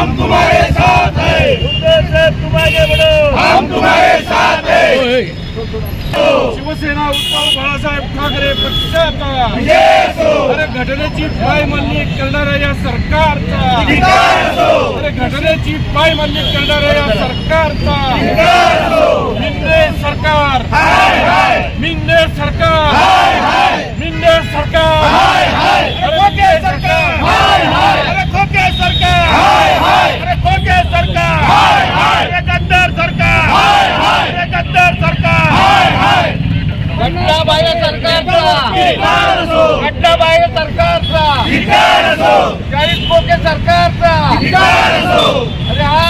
हम तुम्हारे साथ है। हम तुम्हारे साथ है। शिवसेना उद्धव बाळासाहेब ठाकरे पक्षाचा. अरे घटनेची पायमल्ली करणाऱ्या या सरकारचा. अरे घटनेची पायमल्ली करणाऱ्या या सरकारचा. चाळीस कोके सरकारचा अरे हा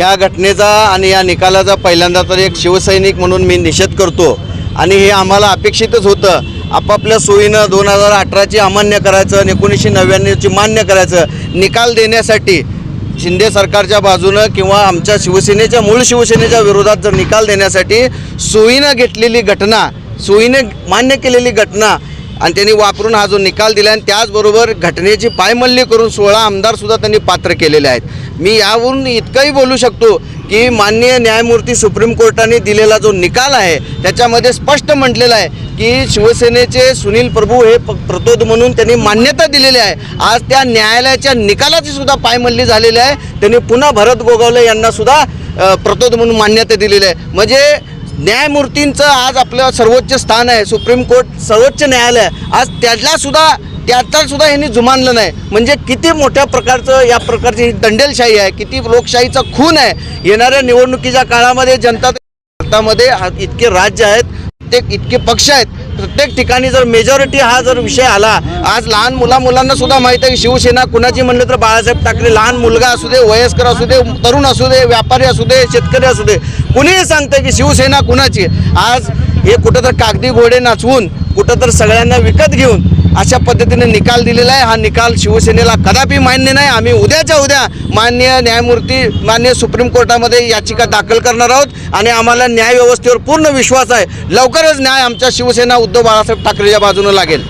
ह्या घटनेचा आणि या निकालाचा पहिल्यांदा तर एक शिवसैनिक म्हणून मी निषेध करतो. आणि हे आम्हाला अपेक्षितच होतं. आपापल्या सोयीनं दोन हजार अठराची अमान्य करायचं आणि एकोणीसशे नव्याण्णवची मान्य करायचं. निकाल देण्यासाठी शिंदे सरकारच्या बाजूनं किंवा आमच्या शिवसेनेच्या मूळ शिवसेनेच्या विरोधात जर निकाल देण्यासाठी सोयीनं घेतलेली घटना सोयीने मान्य केलेली घटना आणि त्यांनी वापरून हा जो निकाल दिला आणि त्याचबरोबर घटनेची पायमल्ली करून सोळा आमदारसुद्धा त्यांनी पात्र केलेले आहेत. मी यावरून इतकंही बोलू शकतो की माननीय न्यायमूर्ती सुप्रीम कोर्टाने दिलेला जो निकाल आहे त्याच्यामध्ये स्पष्ट म्हटलेलं आहे की शिवसेनेचे सुनील प्रभू हे प- प्रतोद म्हणून त्यांनी मान्यता दिलेली आहे. आज त्या न्यायालयाच्या निकालाची सुद्धा पायमल्ली झालेली आहे. त्यांनी पुन्हा भरत गोगावले यांना सुद्धा प्रतोद म्हणून मान्यता दिलेली आहे. म्हणजे न्यायमूर्तींचं आज आपलं सर्वोच्च स्थान आहे. सुप्रीम कोर्ट सर्वोच्च न्यायालय आज त्याला सुद्धा त्याचा सुद्धा यांनी जुमानलं नाही. म्हणजे किती मोठ्या प्रकारचं या प्रकारची ही दंडेलशाही आहे किती लोकशाहीचा खून आहे. येणाऱ्या निवडणुकीच्या काळामध्ये जनता भारतामध्ये इतके राज्य आहेत प्रत्येक इतके पक्ष आहेत. प्रत्येक ठिकाणी जर मेजॉरिटी हा जर विषय आला आज लहान मुला मुलांना सुद्धा माहीत आहे की शिवसेना कुणाची म्हणलं तर बाळासाहेब ठाकरे लहान मुलगा असू दे वयस्कर असू दे तरुण असू दे व्यापारी असू दे शेतकरी असू दे कुणीही सांगतं की शिवसेना कुणाची आज हे कुठं तर कागदी घोडे नाचवून कुठं तर सगळ्यांना विकत घेऊन अशा पद्धतीने निकाल दिलेला आहे. हा निकाल शिवसेनेला कदापि मान्य नाही. आम्ही उद्याच्या उद्या मान्य न्यायमूर्ती मान्य सुप्रीम कोर्टामध्ये याचिका दाखल करणार आहोत आणि आम्हाला न्याय व्यवस्थेवर पूर्ण विश्वास आहे. लवकरच न्याय आमच्या शिवसेना उद्धव बाळासाहेब ठाकरेच्या बाजूने लागेल.